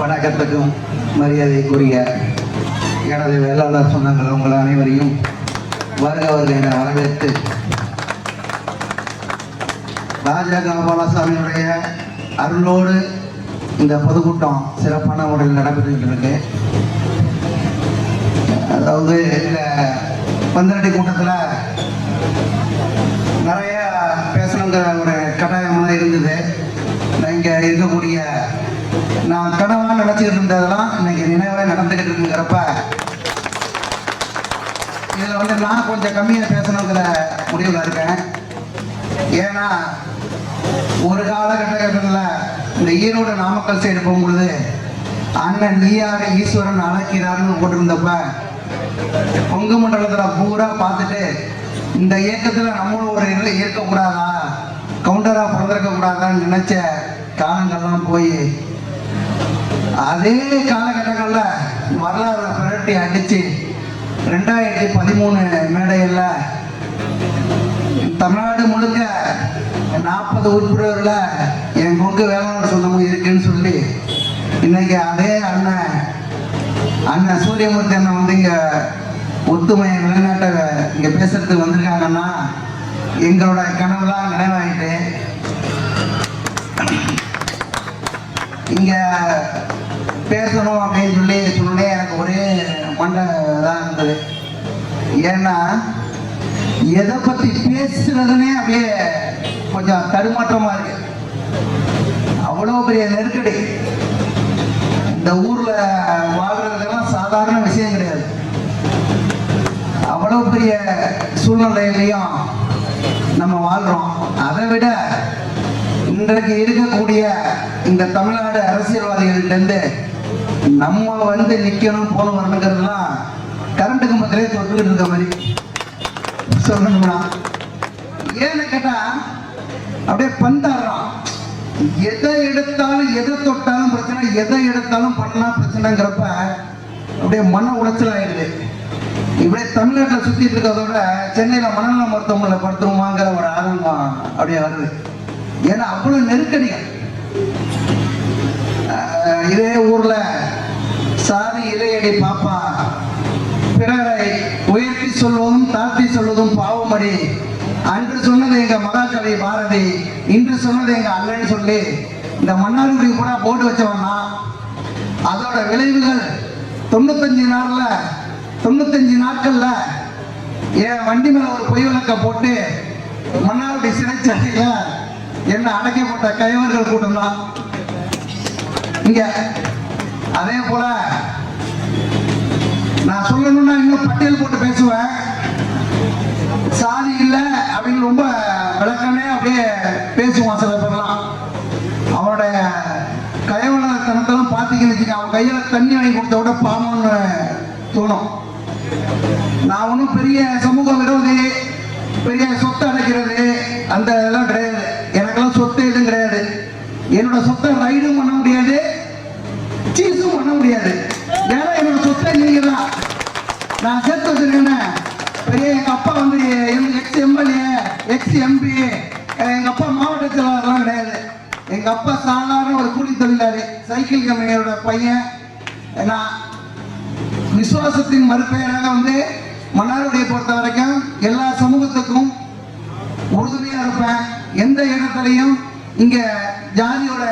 வணக்கத்துக்கும் மரியாதைக்குரிய எனது வேளாளர் சொந்தங்கள் உங்கள் அனைவரையும் வருக வருக என வரவேற்று ராஜா கோபாலசாமியுடைய அருளோடு இந்த பொதுக்கூட்டம் சிறப்பான முறையில் நடைபெற்றுக்கிட்டு இருக்கு அதாவது இந்த பந்தரடி கூட்டத்தில் நிறைய பேசணுங்கிற ஒரு கட்டாயமாக இருந்தது. இங்கே இருக்கக்கூடிய நான் கனவாக நினச்சிக்கிட்டு இருந்ததெல்லாம் இன்னைக்கு நினைவாக நடந்துக்கிட்டு இருக்குங்கிறப்ப இதில் வந்து நான் கொஞ்சம் கம்மியாக பேசணுங்கிற முடிவில் இருக்கேன். ஏன்னா ஒரு காலகட்டத்தில் இந்த ஈரோடு நாமக்கல் சைடு போகும்பொழுது அண்ணன் நீயாக ஈஸ்வரன் அழைக்கிறார்னு போட்டிருந்தப்ப கொங்கு மண்டலத்தில் பூரா பார்த்துட்டு இந்த இயக்கத்தில் நம்மளும் ஒரு இதில் இருக்கக்கூடாதா? கவுண்டராக பிறந்திருக்க கூடாதான்னு நினச்ச காலங்கள்லாம் போய் அதே காலகட்டங்களில் வரலாறு புரட்டி அடித்து ரெண்டாயிரத்தி பதிமூணு மேடையில் தமிழ்நாடு முழுக்க நாற்பது உறுப்பினர்களில் என் கொங்கு வேளாண் சொந்தமும் இருக்குன்னு சொல்லி இன்னைக்கு அதே அண்ணன் அண்ணன் சூரியமூர்த்தி அண்ணன் வந்து இங்கே ஒத்துமையை நிலைநாட்ட இங்கே பேசுறதுக்கு வந்திருக்காங்கன்னா எங்களோட கனவுலாம் நினைவாயிட்டு இங்கே பேசணும் அப்படின்னு சொல்லி சொன்னே எனக்கு ஒரே மண்டை தான் இருந்தது. ஏன்னா எதை பற்றி பேசுறதுனே அப்படியே கொஞ்சம் தடுமாற்றமாக இருக்கு. அவ்வளோ பெரிய நெருக்கடி. இந்த ஊரில் வாழ்கிறதுக்கெல்லாம் சாதாரண விஷயம் கிடையாது. அவ்வளோ பெரிய சூழ்நிலையிலையும் நம்ம வாழ்கிறோம் அதை விட இன்றைக்கு இருக்கக்கூடிய இந்த தமிழ்நாடு அரசியல்வாதிகள்கிட்டருந்து நம்ம வந்து நிற்கணும் போன வரணுங்கிறதுலாம் கரண்ட் கம்பத்திலே தொட்டுக்கிட்டு இருக்க மாதிரி. சொல்லணும்னா ஏன்னு கேட்டா அப்படியே பந்தாடுறான். எதை எடுத்தாலும் எதை தொட்டாலும் பிரச்சனை எதை எடுத்தாலும் பண்ணலாம் பிரச்சனைங்கிறப்ப அப்படியே மன உளைச்சல் ஆயிடுது. இப்படியே தமிழ்நாட்டில் சுத்திட்டு இருக்கிறதோட சென்னையில் மனநல மருத்துவமனையில் படுத்துருமாங்கிற ஒரு ஆதங்கம் அப்படியே வருது. ஏன்னா அவ்வளவு நெருக்கடிகள் இதே ஊர்ல சாதி இலையடி பாப்பா. பிறரை உயர்த்தி சொல்வதும் தாழ்த்தி சொல்வதும் பாவமடி. அன்று சொன்னது எங்க மகாகவி பாரதி இன்று சொன்னது எங்க அண்ணன் சொல்லி இந்த மன்னார்குடி கூட போட்டு வச்சவன்னா அதோட விளைவுகள் தொண்ணூத்தஞ்சு நாள்ல தொண்ணூத்தஞ்சு நாட்கள்ல என் வண்டி மேல ஒரு பொய் விளக்க போட்டு மன்னார்குடி சிறைச்சாலையில என்ன அடைக்கப்பட்ட கைவர்கள் கூட்டம் தான் இங்க. அதே போல நான் சொல்லணும்னா இன்னும் பட்டியல் போட்டு பேசுவேன். சாதி இல்லை அப்படின்னு ரொம்ப விளக்கமே அப்படியே பேசுவான் சில பேர்லாம். அவனுடைய கயவனத்தனத்தெல்லாம் பார்த்தீங்கன்னு வச்சுக்க அவன் கையில தண்ணி வாங்கி கொடுத்த விட பாவம்னு தோணும். நான் ஒன்றும் பெரிய சமூக விரோதி பெரிய சொத்தை அடைக்கிறது அந்த இதெல்லாம் கிடையாது. எனக்கெல்லாம் சொத்து எதுவும் கிடையாது. என்னோட சொத்தை ரைடும் நீங்க தான் நான் சேர்த்து வச்சிருக்கேன் பெரிய எங்க அப்பா வந்து எக்ஸ் எம்எல்ஏ எக்ஸ் எம்பி. எங்க அப்பா மாவட்ட செயலாளர்லாம் கிடையாது. எங்க அப்பா சாதாரண ஒரு கூலி தொழிலாளி சைக்கிள் கம்பெனியோட பையன். நான் விசுவாசத்தின் மறுபெயராக வந்து மன்னாருடைய பொறுத்த வரைக்கும் எல்லா சமூகத்துக்கும் உறுதுணையா இருப்பேன். எந்த இடத்துலையும் இங்க ஜாதியோட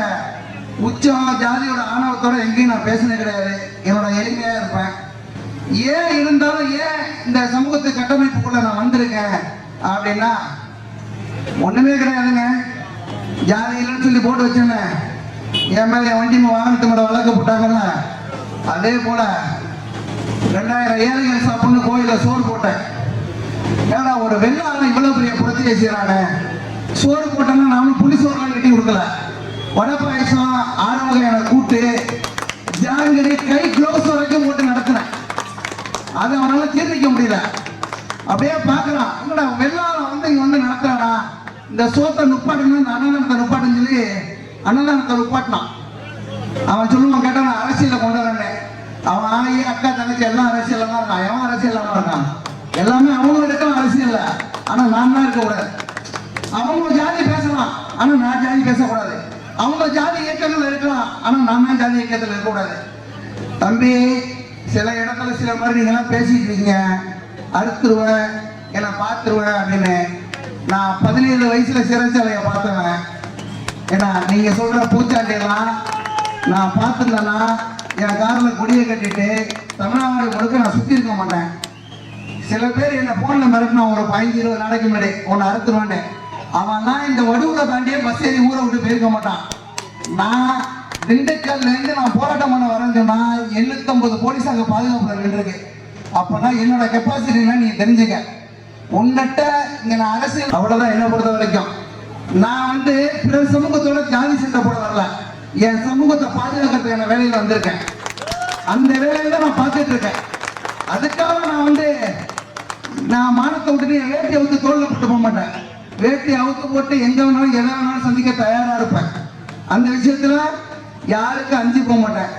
உச்சம் ஜாதியோட ஆணவத்தோட எங்கேயும் நான் பேசினது கிடையாது. ஏன் இருந்தாலும் ஏன் இந்த சமூகத்து கட்டமைப்புக்குள்ள நான் வந்திருக்கேன் அப்படின்னா ஒண்ணுமே கிடையாதுங்க. ஜாதி இல்லைன்னு சொல்லி போட்டு வச்சிருந்தேன் என் மேல என் வண்டி வாகனத்து மேல வழக்கு போட்டாங்கல்ல அதே போல ரெண்டாயிரம் ஏழைகள் சாப்பிட்னு கோயில சோறு போட்டேன். ஏன்னா ஒரு வெள்ளாளன் இவ்வளவு பெரிய புரட்சியை செய்யறானே சோறு போட்டேன்னா நானும் புளி சோறுலாம் கட்டி கொடுக்கல. வடை பாயசம் ஆறு வகையான கூட்டு ஜாங்கிரி கை க்ளோஸ் வரைக்கும் போட்டு நடத்தினேன். அதை அவனால தீர்ணிக்க முடியல. அப்படியே பார்க்கலாம். என்னடா வந்து இங்க வந்து நடத்துறானா இந்த சோத்தை நுப்பாட்டுன்னு இந்த அன்னதானத்தை நுப்பாட்டுன்னு சொல்லி அன்னதானத்தை நுப்பாட்டினான். அவன் சொல்லுவான் கேட்டா நான் அரசியல கொண்டு வரேன் அவன் ஆகி அக்கா தங்கச்சி எல்லாம் அரசியல்ல தான் இருக்கான். எவன் அரசியல் இருக்கான்? எல்லாமே அவனும் எடுக்கலாம் அரசியல் ஆனா நான் தான் இருக்க கூடாது அவங்க ஜாதி பேசலாம். ஆனா நான் ஜாதி பேசக்கூடாது. அவங்க ஜாதி இயக்கங்கள் இருக்கலாம். ஆனா நான் தான் ஜாதி இயக்கத்தில் இருக்கக்கூடாது. தம்பி சில இடத்துல சில மாதிரி நீங்கள்லாம் பேசிட்டு இருக்கீங்க. அறுத்துருவேன் என்னை பார்த்துருவேன் அப்படின்னு. நான் பதினேழு வயசுல சிறைச்சாலையை பார்த்தவன். ஏன்னா நீங்க சொல்ற பூச்சாண்டியெல்லாம் நான் பார்த்துருந்தேன்னா என் காரில் கொடியை கட்டிட்டு தமிழ்நாடு முழுக்க நான் சுற்றி இருக்க மாட்டேன். சில பேர் என்ன போன்ல மிரட்டினா ஒரு பதினஞ்சு இருபது நாளைக்கு முன்னாடி உன்னை அறுத்துருவானே அவன் தான் இந்த வடுவுல தாண்டியே பஸ் ஏறி ஊரை விட்டு போயிருக்க மாட்டான். நான் திண்டுக்கல்ல இருந்து நான் போராட்டம் பண்ண வரேன்னு சொன்னா எண்ணூத்தம்பது போலீஸாக அங்க பாதுகாப்புல நின்றுருக்கு அப்பனா என்னோட கெப்பாசிட்டினா நீ தெரிஞ்சுக்க உன்கிட்ட இங்க நான் அரசியல் அவ்வளவுதான் என்ன பொறுத்த வரைக்கும். நான் வந்து பிற சமூகத்தோட ஜாதி சண்டை போட வரல. என் சமூகத்தை பாதுகாக்கிறதுக்கான வேலையில வந்திருக்கேன். அந்த வேலையில தான் நான் பார்த்துட்டு இருக்கேன். அதுக்காக நான் வந்து நான் மானத்தை விட்டு என் வேட்டி அவுத்து தோல்ல போட்டு போக மாட்டேன். வேட்டி அவுத்து போட்டு எங்க வேணாலும் எதை வேணாலும் சந்திக்க தயாரா இருப்பேன். அந்த விஷயத்துல யாருக்கும் அஞ்சு போக மாட்டேன்.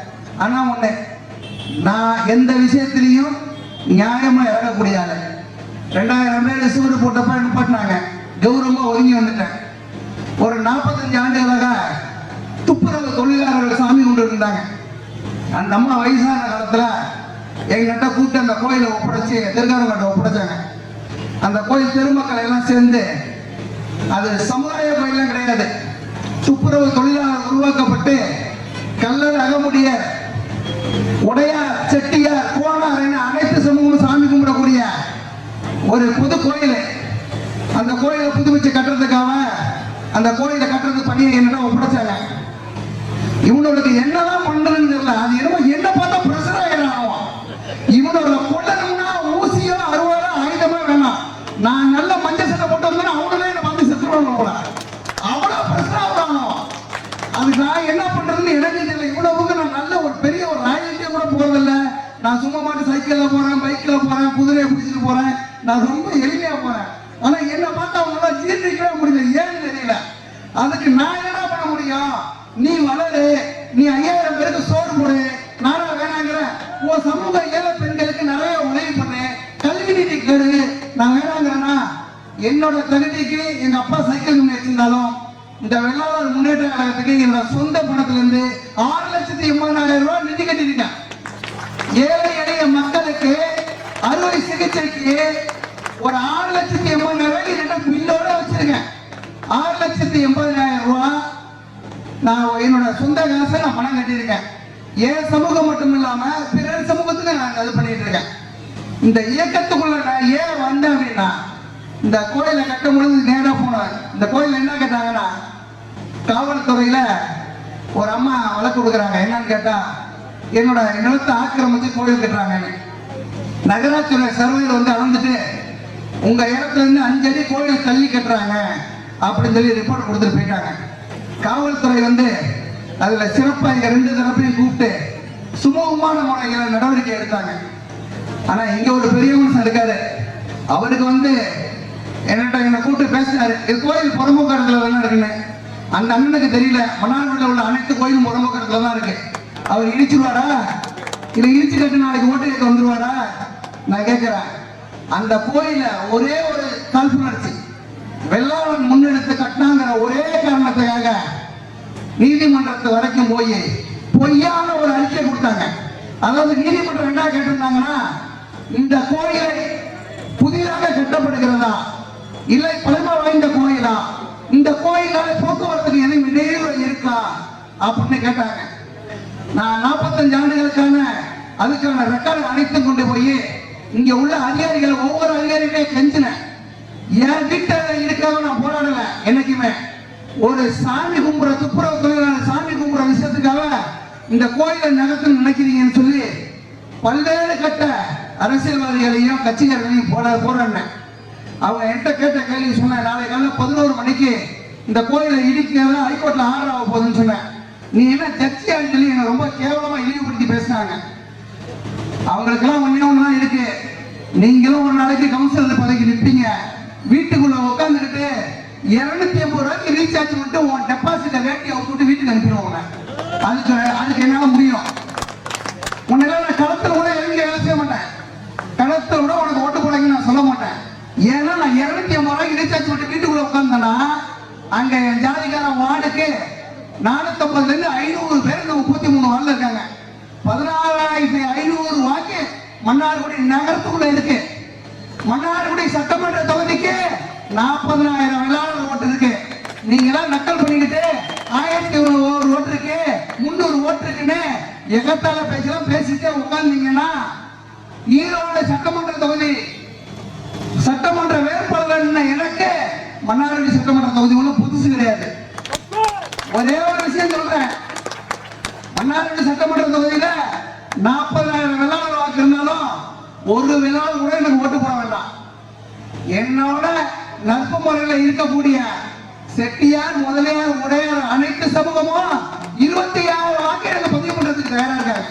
ஆனா ஒண்ணு நான் எந்த விஷயத்திலையும் நியாயமா இறங்கக்கூடிய ஆளு. ரெண்டாயிரம் பேர் சூடு போட்டப்ப நிப்பாட்டினாங்க கௌரவமா ஒதுங்கி வந்துட்டேன். ஒரு நாற்பத்தஞ்சு ஆண்டுகளாக துப்புரவு தொழிலாளர்கள் சாமி கொண்டு இருந்தாங்க அந்த அம்மா வயசான காலத்துல எங்கிட்ட கூப்பிட்டு அந்த கோயிலை ஒப்படைச்சு திருக்காரங்கிட்ட ஒப்படைச்சாங்க. அந்த கோயில் திருமக்கள் எல்லாம் சேர்ந்து அது சமுதாய கோயிலாம் கிடையாது. துப்புரவு தொழிலாளர் உருவாக்கப்பட்டு கல்லர் அகமுடிய உடையார் செட்டியார் கோணார் என அனைத்து சமூகமும் சாமி கும்பிடக்கூடிய ஒரு புது கோயில். அந்த கோயிலை புதுப்பிச்சு கட்டுறதுக்காக அந்த கோயிலை கட்டுறதுக்கு பணியை என்னிடம் ஒப்படைச்சாங்க. இவனுக்கு என்னதான் பண்றதுன்னு தெரியல. அது என்னமோ என்ன பார்த்தா பிரஷர் ஆயிடும் இவனோட கொல்லணும்னா ஊசியோ அருவாலோ ஆயுதமே வேணாம். நான் நல்ல மஞ்சள் சட்டை போட்டு வந்தேன் அவங்களே என்ன வந்து செத்துருவாங்க போல. அவ்வளவு பிரஷர் ஆகுறாங்க அதுக்கு நான் என்ன பண்றதுன்னு எனக்கு தெரியல இவ்வளவுக்கு நான் நல்ல ஒரு பெரிய ஒரு ராயல்ட்டியா கூட போறதில்ல. நான் சும்மா மாட்டு சைக்கிள்ல போறேன் பைக்ல போறேன் குதிரையை பிடிச்சிட்டு போறேன். நான் ரொம்ப எளிமையா போறேன். ஆனா என்ன பார்த்தா அவங்களால ஜீர்ணிக்கவே முடியல. ஏன்னு தெரியல. அதுக்கு நான் என்ன பண்ண முடியும்? நீ வளரு. நீ ஐயாயிரம் பேருக்கு சோறு போடு. நானா வேணாங்கிற. உன் சமூக ஏழை பெண்களுக்கு நிறைய உதவி பண்ணு. கல்வி நிதி கேடு. நான் வேணாங்கிறேன்னா என்னோட தகுதிக்கு எங்க அப்பா சைக்கிள் முன்னே வச்சிருந்தாலும் இந்த வெள்ளாளர் முன்னேற்ற கழகத்துக்கு என்னோட சொந்த பணத்துல இருந்து ஆறு லட்சத்தி எண்பதாயிரம் ரூபாய் நிதி கட்டிருக்கேன் ஏழை எளிய மக்களுக்கு அறுவை சிகிச்சைக்கு ஒரு ஆறு லட்சத்தி எண்பதாயிரம் ரூபாய் ரெண்டு பில்லோட வச்சிருக்கேன். ஆறு லட்சத்தி எண்பதாயிரம் ரூபாய் நான் என்னோட சொந்த காசை நான் பணம் கட்டியிருக்கேன். என் சமூகம் மட்டும் இல்லாம பிறர் சமூகத்துக்கு நான் அது பண்ணிட்டு இருக்கேன். இந்த இயக்கத்துக்குள்ள நான் ஏன் வந்தேன் அப்படின்னா இந்த கோயிலை கட்டும் பொழுது நேராக போனேன் இந்த கோயில் என்ன கேட்டாங்கன்னா காவல்துறையில ஒரு அம்மா வழக்கு கொடுக்குறாங்க. என்னன்னு கேட்டா என்னோட நிலத்தை ஆக்கிரமிச்சு கோயில் கட்டுறாங்கன்னு. நகராட்சியோட சர்வையில் வந்து அளந்துட்டு உங்க இடத்துல இருந்து அஞ்சு அடி கோயில் தள்ளி கட்டுறாங்க அப்படின்னு சொல்லி ரிப்போர்ட் கொடுத்துட்டு போயிட்டாங்க. காவல்துறை வந்து அதுல சிறப்பாக இங்க ரெண்டு தரப்பையும் கூப்பிட்டு சுமூகமான முறையில் நடவடிக்கை எடுத்தாங்க. ஆனா இங்க ஒரு பெரிய மனுஷன் இருக்காரு. அவருக்கு வந்து என்னட்ட என்னை கூப்பிட்டு பேசினாரு. இது கோயில் புறமுக்கடத்துல தான் இருக்குன்னு. அந்த அண்ணனுக்கு தெரியல. மன்னார்குடியில் உள்ள அனைத்து கோயிலும் புறமுக்கடத்துல தான் இருக்கு. அவர் இடிச்சிருவாரா? இதை இடிச்சு கட்டு நாளைக்கு ஓட்டு கேட்க வந்துருவாரா? நான் கேட்கிறேன். அந்த கோயில ஒரே ஒரு காழ்ப்புணர்ச்சி வெள்ளாளன் முன்னெடுத்து கட்டினாங்கிற ஒரே காரணத்துக்காக நீதிமன்றத்து வரைக்கும் போய் பொய்யான ஒரு அறிக்கை கொடுத்தாங்க. அதாவது நீதிமன்றம் என்ன கேட்டிருந்தாங்கன்னா இந்த கோயிலை புதிதாக கட்டப்படுகிறதா? இல்லை பழமை வாய்ந்த கோயிலா? இந்த கோயிலால போக்குவரத்துக்கு எதுவும் இடையூறு இருக்கா? அப்படின்னு கேட்டாங்க. நான் நாற்பத்தஞ்சு ஆண்டுகளுக்கான அதுக்கான ரெக்கார்டு அனைத்தும் கொண்டு போய் இங்க உள்ள அதிகாரிகளை ஒவ்வொரு அதிகாரிகளையும் கெஞ்சினேன். என் வீட்டில் இருக்காம நான் போராடல என்னைக்குமே. ஒரு சாமி கும்புற துப்புரவு தொழிலாளர் சாமி கும்புற விஷயத்துக்காக இந்த கோயிலை நகர்த்தணும்னு நினைக்கிறீங்கன்னு சொல்லி பல்வேறு கட்ட அரசியல்வாதிகளையும் கட்சிகாரர்களையும் போட போராடினேன். அவங்க என்கிட்ட கேட்ட கேள்வி சொன்னேன் நாளை காலையில் பதினோரு மணிக்கு இந்த கோயிலை இடிக்கிறத ஹைகோர்ட்ல ஆர்டர் ஆக போகுதுன்னு சொன்னேன். நீ என்ன ஜட்ஜியான்னு சொல்லி என்னை ரொம்ப கேவலமா இழிவுபடுத்தி பேசினாங்க. அவங்களுக்கெல்லாம் ஒன்றே ஒண்ணுதான் இருக்கு. நீங்களும் ஒரு நாளைக்கு கவுன்சிலர் பதவிக்கு நிற்பீங்க. வீட்டுக்குள்ள உட்காந்துக்கிட்டு இருநூத்தி ஐம்பது ரூபாய்க்கு ரீசார்ஜ் மட்டும் உன் டெபாசிட்டை வேட்டி விட்டு வீட்டுக்கு அனுப்பிடுவாங்க அதுக்கு அதுக்கு என்னால முடியும். உன்னால நான் களத்துல கூட இறங்கி வேலை செய்ய மாட்டேன். களத்துல கூட உனக்கு ஓட்டு போடுங்க நான் சொல்ல மாட்டேன். ஏன்னா நான் இருநூத்தி ஐம்பது ரூபாய்க்கு ரீசார்ஜ் பண்ணிட்டு வீட்டுக்குள்ள உட்காந்தேன்னா அங்க என் ஜாதிக்காரன் வார்டுக்கு நானூத்தம்பதுல இருந்து ஐநூறு பேர் இந்த முப்பத்தி மூணு வார்டில் இருக்காங்க. பதினாறாயிரத்தி ஐநூறு வாக்கு மன்னார்குடி நகரத்துக்குள்ள இருக்கு. மன்னார்குடி சட்டமன்ற தொகுதிக்கு நாற்பதனாயிரம் வெள்ளாளர் ஓட்டு இருக்கு. நீங்க எல்லாம் நக்கல் பண்ணிக்கிட்டு ஆயிரத்தி ஒரு ஓட்டு இருக்கு. முந்நூறு ஓட்டு இருக்குன்னு எகத்தால பேசலாம் பேசிட்டே உட்கார்ந்தீங்கன்னா ஈரோடு சட்டமன்ற தொகுதி சட்டமன்ற வேட்பாளர் எனக்கு மன்னார்குடி சட்டமன்ற தொகுதி ஒன்றும் புதுசு கிடையாது. ஒரே ஒரு விஷயம் சொல்றேன். மன்னார்குடி சட்டமன்ற தொகுதியில நாற்பதாயிரம் வெள்ளாளர் வாக்கு இருந்தாலும் ஒரு வெள்ளாளர் கூட எனக்கு ஓட்டு போட வேண்டாம். என்னோட நட்பு முறையில் இருக்கக்கூடிய செட்டியார் முதலியார் உடையார் அனைத்து சமூகமும் இருபத்தி ஆறு வாக்கு எனக்கு பதிவு பண்றதுக்கு தயாரா இருக்காங்க.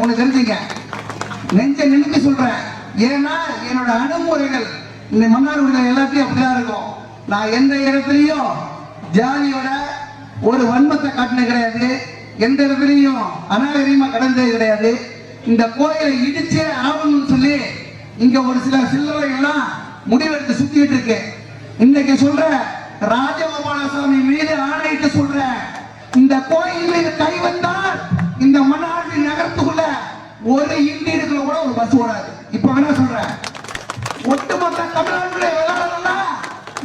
ஒண்ணு தெரிஞ்சுங்க. நெஞ்ச நினைக்க சொல்றேன். ஏன்னா என்னோட அணுகுமுறைகள் இந்த மன்னார்குடியில் எல்லாத்தையும் அப்படிதான் இருக்கும். நான் எந்த இடத்துலையும் ஜாதியோட ஒரு வன்மத்தை காட்டினது கிடையாது. எந்த இடத்துலையும் அநாகரிகமா கடந்தது கிடையாது. இந்த கோயிலை இடிச்சே ஆகணும்னு சொல்லி இங்க ஒரு சில சில்லறைகள்லாம் முடிவெடுத்து சுத்திட்டு இருக்கு. இன்னைக்கு சொல்ற ராஜகோபாலசாமி மீது ஆணையிட்டு சொல்ற இந்த கோயில் மீது கை வந்தால் இந்த மன்னாடி நகரத்துக்குள்ள ஒரு இந்தியனுக்குள்ள கூட ஒரு பஸ் ஓடாது. இப்ப வேணா சொல்றேன். ஒட்டுமொத்த தமிழ்நாட்டுல எல்லாரும்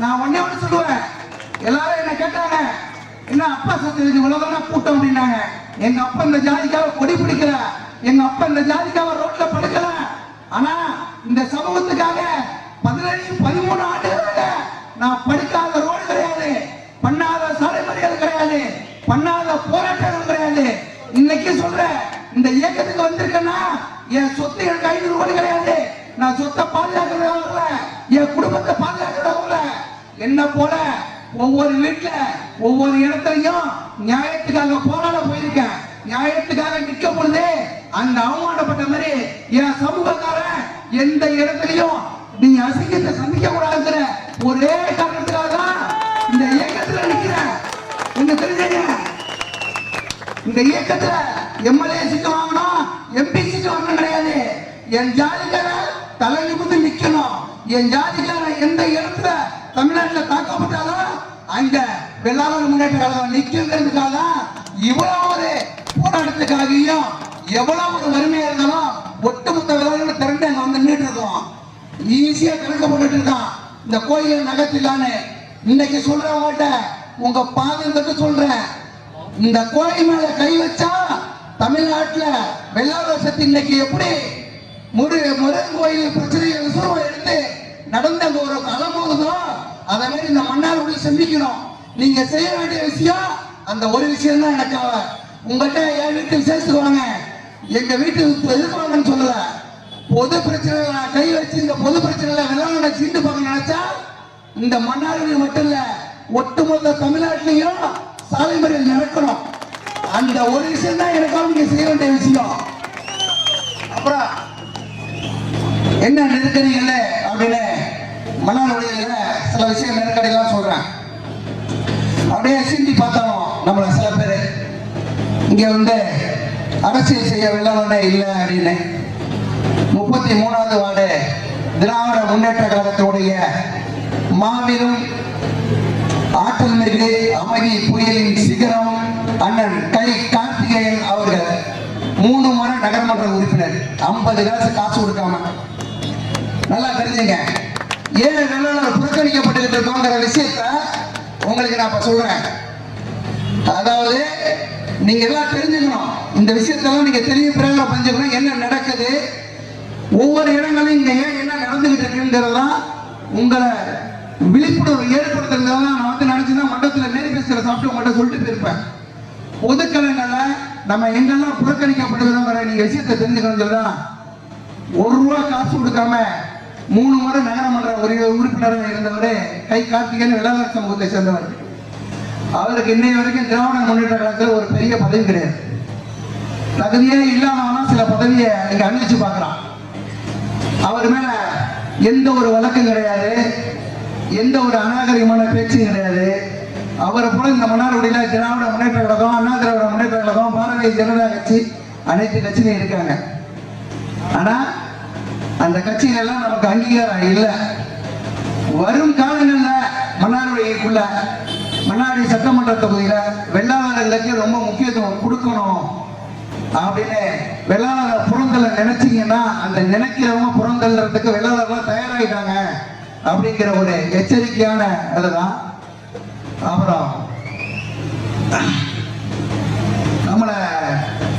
நான் ஒன்னே ஒண்ணு சொல்லுவேன். எல்லாரும் என்ன கேட்டாங்க என்ன அப்பா சத்து இது உலகம்னா கூட்டம் அப்படின்னாங்க. எங்க அப்பா இந்த ஜாதிக்காக கொடி பிடிக்கல. எங்க அப்பா இந்த ஜாதிக்காக ரோட்ல படுக்கல. ஆனா இந்த சமூகத்துக்காக பதினேழு பதிமூணு ஆண்டுகளாக நான் படிக்காத ரோடு கிடையாது. பண்ணாத சாலை மறியல் கிடையாது. பண்ணாத போராட்டங்கள் கிடையாது. இன்னைக்கு சொல்றேன் இந்த இயக்கத்துக்கு வந்திருக்கேன்னா என் சொத்து எனக்கு ஐநூறு கோடி கிடையாது. நான் சொத்தை பாதுகாக்கிறதா என் குடும்பத்தை பாதுகாக்கிறதா என்ன போல? ஒவ்வொரு வீட்டுல ஒவ்வொரு இடத்துலயும் நியாயத்துக்காக போராட போயிருக்கேன். நியாயத்துக்காக நிக்க பொழுது அந்த அவமானப்பட்ட மாதிரி என் சமூகக்காரன் எந்த இடத்துலயும் நீ அசிங்கத்தை சந்திக்க கூடாதுங்கிற ஒரே காரணத்துக்காக தான் இந்த இயக்கத்துல நிக்கிறேன். உங்க தெரிஞ்சீங்க இந்த இயக்கத்துல எம்எல்ஏ சீட்டு வாங்கணும் எம்பி சீட்டு வாங்கணும் கிடையாது. என் ஜாதிக்காரன் தலை நிமிந்து நிக்கணும். என் ஜாதிக்கார எந்த இடத்துல தமிழ்நாட்டில் தாக்கப்பட்டாலும் அங்க வெள்ளாளர் முன்னேற்ற கழகம் நிக்கிறதுக்காக தான் இவ்வளவு ஒரு போராட்டத்துக்காகவும் எவ்வளவு ஒரு வறுமையா இருந்தாலும் ஒட்டுமொத்த வெள்ளாளர் திரண்டு அங்க வந்து நின்று இருக்கோம். ஈஸியா திறக்க போட்டுட்டு இருக்கான். இந்த கோயில் நகத்திலான்னு இன்னைக்கு சொல்றவங்கள்ட்ட உங்க பாதம் தட்டு சொல்றேன். இந்த கோயில் மேல கை வச்சா தமிழ்நாட்டுல வெள்ளாளர் சக்தி இன்னைக்கு எப்படி முருகன் கோயில் பிரச்சனையை விசுவம் எடுத்து நடந்த அங்க ஒரு போகுதோ அதை மாதிரி இந்த மன்னார் மன்னார்குடி சந்திக்கணும். நீங்க செய்ய வேண்டிய விஷயம் அந்த ஒரு விஷயம் தான் எனக்கு உங்கள்கிட்ட என் வீட்டுக்கு வாங்க எங்க வீட்டு எதிர்ப்பாங்கன்னு சொல்லல. பொது பிரச்சனைகளை நான் கை வச்சு இந்த பொது பிரச்சனைகளை விளையாட சீண்டு பார்க்க நினைச்சா இந்த மன்னார்கள் மட்டும் இல்ல ஒட்டுமொத்த தமிழ்நாட்டிலையும் சாலை மறியல் நடக்கணும். அந்த ஒரு விஷயம் தான் எனக்காக நீங்க செய்ய வேண்டிய விஷயம். அப்புறம் என்ன நெருக்கடி இல்லை அப்படின்னு மன்னார்குடியில சில விஷயம் நெருக்கடிலாம் சொல்றேன் அப்படியே சிந்தி பார்த்தாலும் நம்மள சில பேர் இங்க வந்து அரசியல் செய்ய வெள்ளவனே இல்லை அப்படின்னு. முப்பத்தி மூணாவது வார்டு திராவிட முன்னேற்ற கழகத்தினுடைய மாபெரும் ஆற்றல் மிகு அமைதி புயலின் சிகரம் அண்ணன் கை கார்த்திகேயன் அவர்கள் மூணு முறை நகர்மன்ற உறுப்பினர். ஐம்பது காசு காசு கொடுக்காம. நல்லா தெரிஞ்சுங்க. ஏழு வெள்ளாளர் புறக்கணிக்கப்பட்டுக்கிட்டு இருக்கோங்கிற விஷயத்த உங்களுக்கு நான் இப்ப சொல்றேன். அதாவது நீங்க எல்லாம் தெரிஞ்சுக்கணும். இந்த விஷயத்தெல்லாம் நீங்க தெரிய பிறகு தெரிஞ்சுக்கணும் என்ன நடக்குது? ஒவ்வொரு இடங்களும் இங்க ஏன் என்ன நடந்துகிட்டு இருக்குங்கிறதெல்லாம் உங்களை விழிப்புணர்வு ஏற்படுத்துறதுனால நான் வந்து நினைச்சுதான் மண்டபத்தில் நேரு பேசுகிற சாப்பிட்டு உங்கள்கிட்ட சொல்லிட்டு போயிருப்பேன். ஒதுக்கலைனால நம்ம எங்கெல்லாம் புறக்கணிக்கப்படுகிறோங்கிற நீங்க விஷயத்தை தெரிஞ்சுக்கணும் சொல்றா ஒரு ரூபா காசு கொடுக்காம மூணு முறை நகரமன்ற ஒரு உறுப்பினராக இருந்தவர் கை கார்த்திகேயன் வெள்ளாளர் சமூகத்தை சேர்ந்தவர். அவருக்கு இன்னைய வரைக்கும் திராவிட முன்னேற்ற கழகத்தில் ஒரு பெரிய பதவி கிடையாது. தகுதியே இல்லாதவனா சில பதவியை இங்கே அணிச்சு பார்க்கலாம் அவர் மேல எந்த ஒரு வழக்கும் கிடையாது. எந்த ஒரு அநாகரிகமான பேச்சும் கிடையாது. அவரை போல இந்த மன்னார்குடியில திராவிட முன்னேற்ற கழகம் அண்ணா திராவிட முன்னேற்ற கழகம் பாரதிய ஜனதா கட்சி அனைத்து கட்சியும் இருக்காங்க. ஆனா அந்த கட்சியில எல்லாம் நமக்கு அங்கீகாரம் இல்லை. வரும் காலங்கள்ல மன்னாருடையக்குள்ள மன்னாடி சட்டமன்ற தொகுதியில வெள்ளாளர்களுக்கு ரொம்ப முக்கியத்துவம் கொடுக்கணும் அப்படின்னு வெள்ளாளர் புறந்தல நினைச்சீங்கன்னா அந்த நினைக்கிறவங்க புறந்தல்றதுக்கு வெள்ளாளர்லாம் தயாராகிட்டாங்க அப்படிங்கிற ஒரு எச்சரிக்கையான இதுதான். அப்புறம் நம்மளை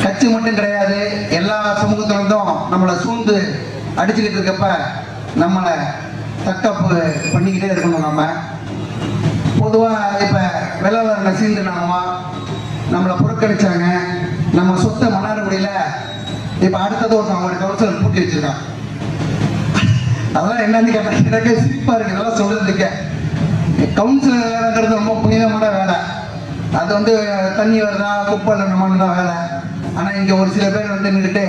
கட்சி மட்டும் கிடையாது எல்லா சமூகத்திலிருந்தும் நம்மளை சூழ்ந்து அடிச்சுக்கிட்டு இருக்கப்ப நம்மளை தக்கப்பு பண்ணிக்கிட்டே இருக்கணும் நம்ம. பொதுவாக இப்போ வெள்ளாளர் நசீந்துனாமா நம்மளை புறக்கணிச்சாங்க. நம்ம சொத்தை மன்னார்குடியில் இப்போ அடுத்தது ஒருத்தன் ஒரு கவுன்சிலர் பூட்டி வச்சிருக்கான். அதெல்லாம் என்னன்னு கேட்டேன் எனக்கு சிரிப்பாக இருக்கு. இதெல்லாம் கவுன்சிலர் வேலைங்கிறது ரொம்ப புனிதமான வேலை. அது வந்து தண்ணி வருதா குப்பை இல்லைன்னு தான் வேலை. ஆனால் இங்கே ஒரு சில பேர் வந்து நின்றுட்டு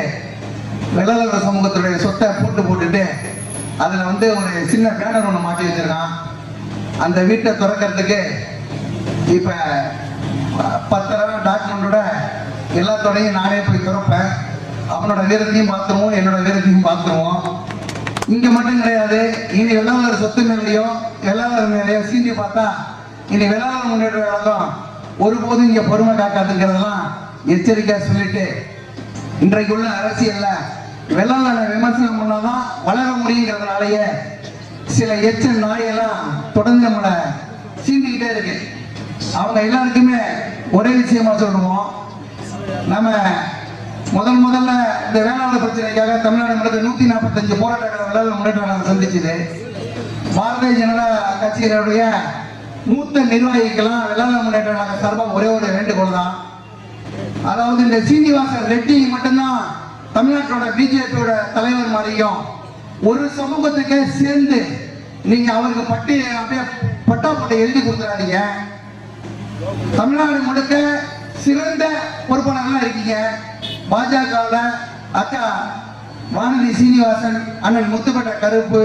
வெள்ளாளர் சமூகத்துடைய சொத்தை போட்டு போட்டுட்டு அதில் வந்து ஒரு சின்ன பேனர் ஒன்று மாட்டி வச்சிருக்கான். அந்த வீட்டை திறக்கிறதுக்கு இப்போ பத்தரை டாக்குமெண்டோட எல்லாத்தோடையும் நானே போய் திறப்பேன். அவனோட வீரத்தையும் பார்த்துருவோம் என்னோட வீரத்தையும் பார்த்துருவோம். இங்கே மட்டும் கிடையாது இனி வெள்ளாளர் சொத்து மேலேயோ வெள்ளாளர் மேலேயோ சீண்டி பார்த்தா இனி வெள்ளாளர் முன்னேற்ற கழகம் ஒருபோதும் இங்கே பொறுமை காக்காதுங்கிறதெல்லாம் எச்சரிக்கையாக சொல்லிட்டு இன்றைக்குள்ள அரசியலில் வெள்ளாளரை விமர்சனம் பண்ணாதான் வளர முடியுங்கிறதுனாலயே சில எச்ச நாயெல்லாம் தொடர்ந்து நம்மளை சீண்டிக்கிட்டே இருக்கு. அவங்க எல்லாருக்குமே ஒரே விஷயமா சொல்லுவோம் நம்ம முதல் முதல்ல இந்த வேளாண் பிரச்சனைக்காக தமிழ்நாடு முழுக்க நூத்தி நாற்பத்தஞ்சு போராட்டங்களை வேளாண் முன்னேற்றம் சந்திச்சது. பாரதிய ஜனதா கட்சியினுடைய மூத்த நிர்வாகிக்கெல்லாம் வேளாண் முன்னேற்ற சார்பாக ஒரே ஒரு வேண்டுகோள் தான் அதாவது இந்த சீனிவாசன் ரெட்டி மட்டும்தான் தமிழ்நாட்டோட பிஜேபியோட தலைவர் மாதிரியும் ஒரு சமூகத்துக்கே சேர்ந்து நீங்க அவருக்கு பட்டி அப்படியே பட்டா பட்டை எழுதி கொடுத்துறாதீங்க. தமிழ்நாடு முழுக்க சிறந்த பொறுப்பாளர்களாக இருக்கீங்க. பாஜகவில் அக்கா வானதி சீனிவாசன் அண்ணன் முத்துப்பட்ட கருப்பு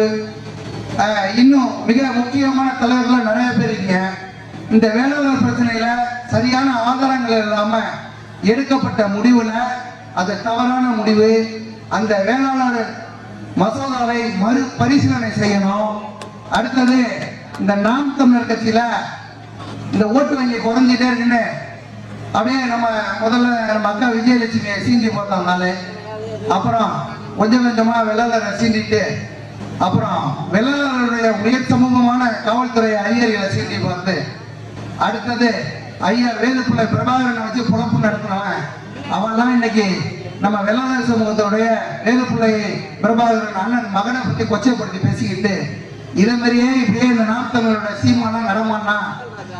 இன்னும் மிக முக்கியமான தலைவர்கள் நிறைய பேர் இருக்கீங்க. இந்த வேளாண் பிரச்சனையில சரியான ஆதாரங்கள் இல்லாம எடுக்கப்பட்ட முடிவுல அது தவறான முடிவு அந்த வேளாளர் மசோதாவை மறு பரிசீலனை செய்யணும். அடுத்தது இந்த நாம் தமிழர் கட்சியில இந்த ஓட்டு வங்கி குறைஞ்சிட்டே இருக்குன்னு அப்படியே நம்ம முதல்ல நம்ம அக்கா விஜயலட்சுமி சீண்டி போட்டோம்னாலே அப்புறம் கொஞ்சம் கொஞ்சமா வெள்ளாளரை சீண்டிட்டு அப்புறம் வெள்ளாளருடைய உயர் சமூகமான காவல்துறை அதிகாரிகளை சீண்டி பார்த்து அடுத்தது ஐயா வேலுப்பிள்ளை பிரபாகரனை வச்சு பொழப்பு நடத்தினவன் அவன்லாம் இன்னைக்கு நம்ம வெள்ளாளர் சமூகத்தோடைய வேலுப்பிள்ளை பிரபாகரன் அண்ணன் மகனை பற்றி கொச்சைப்படுத்தி பேசிக்கிட்டு இதே மாதிரியே இப்படியே இந்த நாமத்தங்களோட சீமானா நடமானா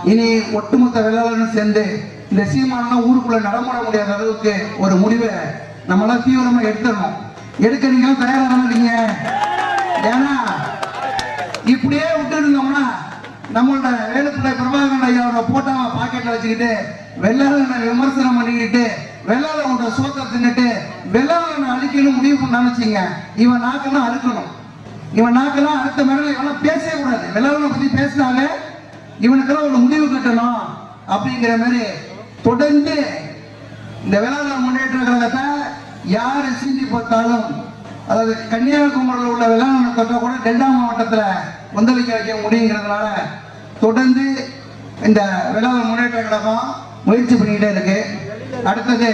இனி ஒட்டுமொத்த வெள்ளாளரும் சேர்ந்து இந்த சீமானா ஊருக்குள்ள நடமாட முடியாத அளவுக்கு ஒரு முடிவை நம்மளாம் தீவிரமா எடுத்துடணும். எடுக்க நீங்களும் தயாராக இருக்கீங்க? ஏன்னா இப்படியே விட்டுருந்தோம்னா நம்மளோட வேலுப்பிள்ளை பிரபாகரன் ஐயாவோட போட்டோவை பாக்கெட்ல வச்சுக்கிட்டு வெள்ளாளனை விமர்சனம் பண்ணிக்கிட்டு வெள்ளாளனோட சோத்தை தின்னுட்டு வெள்ளாளனை அழிக்கணும் முடிவு பண்ணான்னு வச்சுங்க இவன் நாக்கெல்லாம் அறுக்கணும். இவன் நாக்கெல்லாம் அடுத்த மேடல இவெல்லாம் பேசவே கூடாது. வெள்ளாளனை பத்தி பேசினாலே இவனுக்கெல்லாம் ஒரு முடிவு கட்டணும் அப்படிங்கிற மாதிரி தொடர்ந்து இந்த வேளாண் முன்னேற்ற கழகத்தை யார் சீண்டி பார்த்தாலும் அதாவது கன்னியாகுமரியில் உள்ள வேளாண் தொட்டை கூட டெல்டா மாவட்டத்தில் கொந்தளிக்க வைக்க முடியுங்கிறதுனால தொடர்ந்து இந்த வேளாண் முன்னேற்ற கழகம் முயற்சி பண்ணிக்கிட்டே இருக்கு. அடுத்தது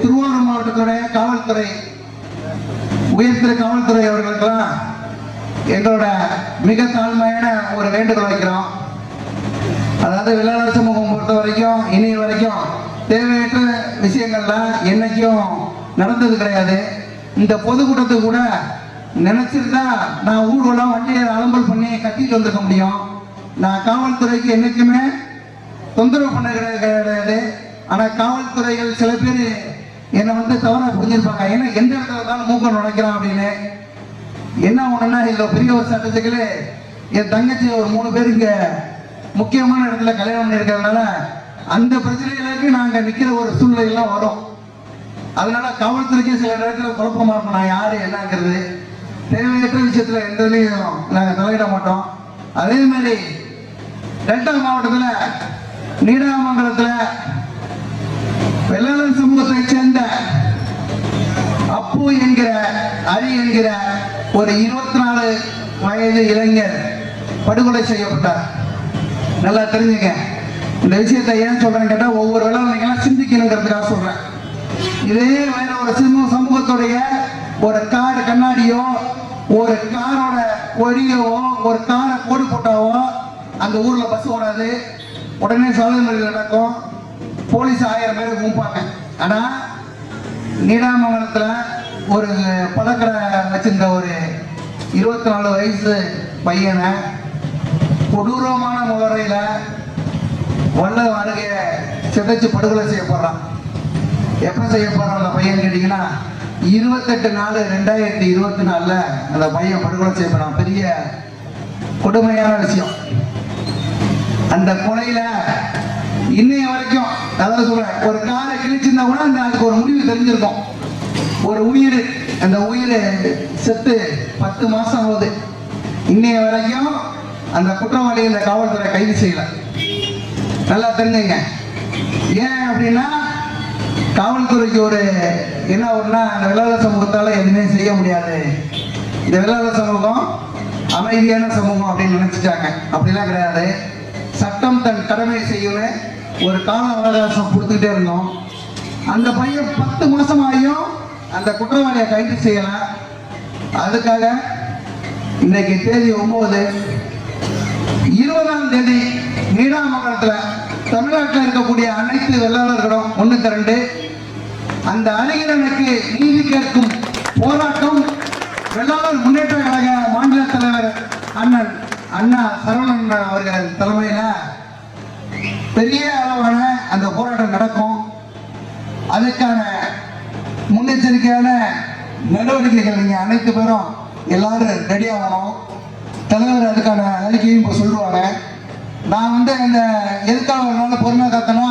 திருவாரூர் மாவட்டத்துடைய காவல்துறை உயர்திரு காவல்துறை அவர்களுக்கெல்லாம் எங்களோட மிக தாழ்மையான ஒரு வேண்டுகோள் வைக்கிறோம். அதாவது வெள்ளாளர் சமூகம் பொறுத்த வரைக்கும் இனி வரைக்கும் தேவையற்ற விஷயங்கள்லாம் என்னைக்கும் நடந்தது கிடையாது. இந்த பொதுக்கூட்டத்துக்கு கூட நினைச்சிருந்தா நான் ஊர்வலம் வண்டியை அலம்பல் பண்ணி கட்டிட்டு வந்திருக்க முடியும். நான் காவல்துறைக்கு என்னைக்குமே தொந்தரவு பண்ண கிடையாது. ஆனால் காவல்துறைகள் சில பேர் என்னை வந்து தவறாக புரிஞ்சிருப்பாங்க. ஏன்னா எந்த இடத்துல இருந்தாலும் மூக்க நுழைக்கிறான் அப்படின்னு. என்ன ஒண்ணுன்னா இதுல பெரிய ஒரு சட்டத்துக்கு என் தங்கச்சி ஒரு மூணு பேர் இங்க முக்கியமான இடத்துல கல்யாணம் பண்ணியிருக்கிறதுனால அந்த பிரச்சனைகளுக்கு நாங்க நிக்கிற ஒரு சூழ்நிலையெல்லாம் வரும். அதனால காவல்துறைக்கு சில நேரத்தில் குழப்பமா இருக்கும். நான் யாரு என்னங்கிறது. தேவையற்ற விஷயத்துல எந்த இதுலையும் நாங்க தலையிட மாட்டோம். அதே மாதிரி டெல்டா மாவட்டத்துல நீடாமங்கலத்துல வெள்ளாளர் சமூகத்தை சேர்ந்த அப்பு என்கிற அரி என்கிற ஒரு இருபத்தி நாலு வயது இளைஞர் படுகொலை செய்யப்பட்டார். நல்லா தெரிஞ்சுங்க. இந்த விஷயத்தை ஏன் சொல்றேன்னு கேட்டா ஒவ்வொரு வேலை நீங்களாம் சிந்திக்கணுங்கிறதுக்காக சொல்றேன். இதே வேற ஒரு சமூக சமூகத்துடைய ஒரு காடு கண்ணாடியோ ஒரு காரோட ஒடியவோ ஒரு காரை கோடு போட்டாவோ அந்த ஊர்ல பஸ் ஓடாது. உடனே சாலை நடக்கும். போலீஸ் ஆயிரம் பேர் கும்பிப்பாங்க. ஆனால் நீடாமங்கலத்தில் ஒரு பழக்கடை வச்சிருந்த ஒரு இருபத்தி நாலு வயசு பையனை கொடூரமான முகரையில் வல்ல அருகே சிதைச்சு படுகொலை செய்யப்படுறான். எப்போ செய்யப்படுறான் அந்த பையன் கேட்டிங்கன்னா இருபத்தெட்டு நாலு ரெண்டாயிரத்தி இருபத்தி நாலில் அந்த பையன் படுகொலை செய்யப்படுறான். பெரிய கொடுமையான விஷயம். அந்த கொலையில இன்னைய வரைக்கும் அதாவது சொல்றேன் ஒரு காரை கிழிச்சிருந்தா கூட அந்த அதுக்கு ஒரு முடிவு தெரிஞ்சிருக்கும். ஒரு உயிர் அந்த உயிர் செத்து பத்து மாசம் ஆகுது. இன்னைய வரைக்கும் அந்த குற்றவாளி இந்த காவல்துறை கைது செய்யல. நல்லா தெரிஞ்சுங்க. ஏன் அப்படின்னா காவல்துறைக்கு ஒரு என்ன ஒருனா அந்த விளையாட சமூகத்தால எதுவுமே செய்ய முடியாது. இந்த விளையாட சமூகம் அமைதியான சமூகம் அப்படின்னு நினைச்சிட்டாங்க. அப்படிலாம் கிடையாது. சட்டம் தன் கடமை செய்யணும் ஒரு கால அவகாசம் கொடுத்துக்கிட்டே இருந்தோம். அந்த பையன் பத்து மாசம் ஆகியும் அந்த குற்றவாளியை கைது செய்யல. அதுக்காக இன்னைக்கு தேதி ஒன்பது இருபதாம் தேதி நீடாமங்கலத்துல தமிழ்நாட்டில் இருக்கக்கூடிய அனைத்து வெள்ளாளர்களும் ஒன்று திரண்டு அந்த அணிகிறனுக்கு நீதி கேட்கும் போராட்டம் வெள்ளாளர் முன்னேற்ற கழக மாநில தலைவர் அண்ணன் அண்ணா சரவணன் அவர்கள் தலைமையில் பெரிய அளவான அந்த போராட்டம் நடக்கும். அதுக்கான முன்னெச்சரிக்கையான நடவடிக்கைகள் நீங்கள் அனைத்து பேரும் எல்லாரும் ரெடி ஆகணும். தலைவர் அதுக்கான அறிக்கையும் இப்போ சொல்லுவாங்க. நான் வந்து இந்த எதுக்காக ஒரு நாள் பொறுமையாக காத்தனா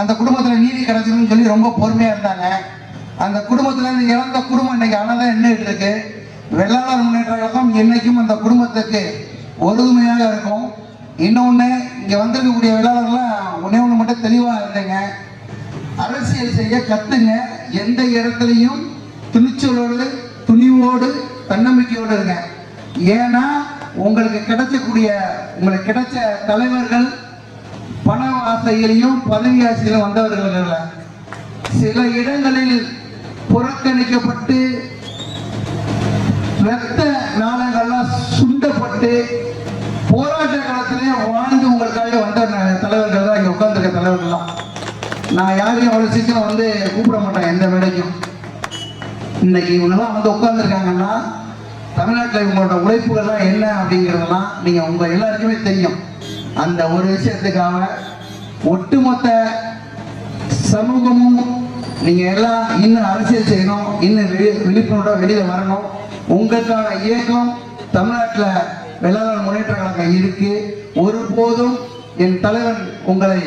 அந்த குடும்பத்தில் நீதி கிடைச்சிருன்னு சொல்லி ரொம்ப பொறுமையாக இருந்தாங்க. அந்த குடும்பத்தில் இருந்து இறந்த குடும்பம் இன்னைக்கு அனதான் என்ன இருக்கு. வெள்ளாளர் முன்னேற்ற கழகம் என்னைக்கும் அந்த குடும்பத்துக்கு ஒருமையாக இருக்கும். இன்னொன்று இங்கே வந்திருக்கக்கூடிய விழாவெல்லாம் ஒன்றே ஒன்று மட்டும் தெளிவாக இருந்தேங்க அரசியல் செய்ய கத்துங்க. எந்த இடத்துலையும் துணிச்சலோடு துணிவோடு தன்னம்பிக்கையோடு இருங்க. ஏன்னா உங்களுக்கு கிடைச்சக்கூடிய உங்களுக்கு கிடைச்ச தலைவர்கள் பண ஆசையிலையும் பதவி ஆசையிலும் வந்தவர்கள் சில இடங்களில் புறக்கணிக்கப்பட்டு ரத்த நாளங்கள்லாம் சுண்டப்பட்டு போராட்ட காலத்திலேயே வாழ்ந்து உங்களுக்காக வந்த தலைவர்கள் தான் இங்கே உட்காந்துருக்க தலைவர்கள்லாம். நான் யாரையும் அவ்வளோ சீக்கிரம் வந்து கூப்பிட மாட்டேன் எந்த மேடைக்கும். இன்னைக்கு இவங்கெல்லாம் வந்து உட்காந்துருக்காங்கன்னா தமிழ்நாட்டில் இவங்களோட உழைப்புகள்லாம் என்ன அப்படிங்கிறதெல்லாம் நீங்கள் உங்கள் எல்லாருக்குமே தெரியும். அந்த ஒரு விஷயத்துக்காக ஒட்டுமொத்த சமூகமும் நீங்கள் எல்லாம் இன்னும் அரசியல் செய்யணும் இன்னும் வெளி விழிப்புணர்வோட வெளியில் வரணும். உங்களுக்கான இயக்கம் தமிழ்நாட்டில் வெள்ளாளர் முன்னேற்ற கழகம் இருக்கு. ஒருபோதும் என் தலைவன் உங்களை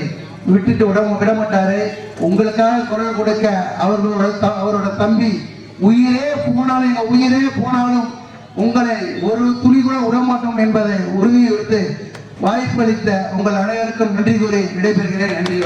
விட்டுட்டு விட விடமாட்டாரு உங்களுக்காக குரல் கொடுக்க அவர்களோட த- அவரோட தம்பி உயிரே போனாலும் எங்க உயிரே போனாலும் உங்களை ஒரு துளி கூட விடமாட்டோம் என்பதை உறுதியளித்து வாய்ப்பளித்த உங்கள் அனைவருக்கும் நன்றி கூறி விடைபெறுகிறேன். நன்றி